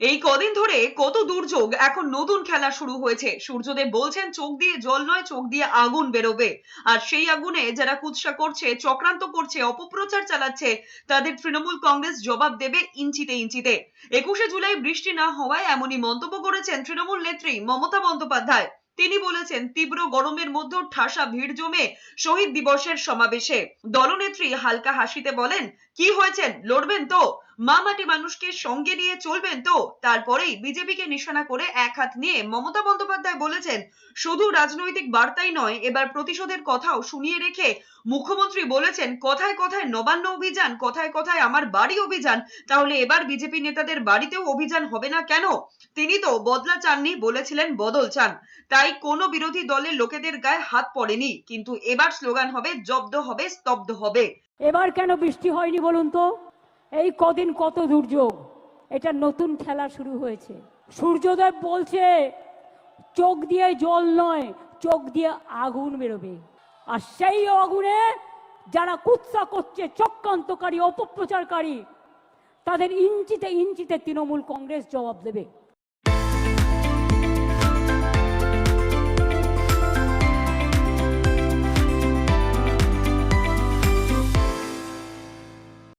এই কদিন ধরে কত দুর্যোগ এখন নতুন খেলা শুরু হয়েছে। সূর্যদেব বলছেন, চোখ দিয়ে জল নয়, চোখ দিয়ে আগুন বেরোবে। আর সেই আগুনে যারা কুৎসা করছে, চক্রান্ত করছে, অপপ্রচার চালাচ্ছে, তাদের তৃণমূল কংগ্রেস জবাব দেবে ইঞ্চিতে ইঞ্চিতে। একুশে জুলাই বৃষ্টি না হওয়ায় এমনই মন্তব্য করেছেন তৃণমূল নেত্রী মমতা বন্দ্যোপাধ্যায়। তিনি বলেছেন, তীব্র গরমের মধ্যেও ঠাসা ভিড় জমে শহীদ দিবসের সমাবেশে। দলনেত্রী হালকা হাসিতে বলেন, কি হয়েছেন? লড়বেন তো? মা মাটি মানুষকে সঙ্গে নিয়ে চলবেন তো? তারপরেই বিজেপিকে নিশানা করে এক হাত নিয়ে মমতা বন্দ্যোপাধ্যায় বলেছেন, শুধু রাজনৈতিক বার্তাই নয়, এবার প্রতিশোধের কথাও শুনিয়ে রেখে মুখ্যমন্ত্রী বলেছেন, কথায় কথায় নবান্ন অভিযান, কথায় কথায় আমার বাড়ি অভিযান, তাহলে এবার বিজেপি নেতাদের বাড়িতেও অভিযান হবে না কেন? তিনি তো বদলা চাননি, বলেছিলেন বদল চান। তাই কোনো বিরোধী দলের লোকেদের গায়ে হাত পড়েনি, কিন্তু এবার স্লোগান হবে, জব্দ হবে, স্তব্ধ হবে। এবার কেন বৃষ্টি হয়নি বলুন তো? এই কদিন কত দুর্যোগ। এটা নতুন খেলা শুরু হয়েছে। সূর্যদেব বলছে, চোখ দিয়ে জল নয়, চোখ দিয়ে আগুন বেরোবে। আর সেই আগুনে যারা কুৎসা করছে, চক্রান্তকারী, অপপ্রচারকারী, তাদের ইঞ্চিতে ইঞ্চিতে তৃণমূল কংগ্রেস জবাব দেবে।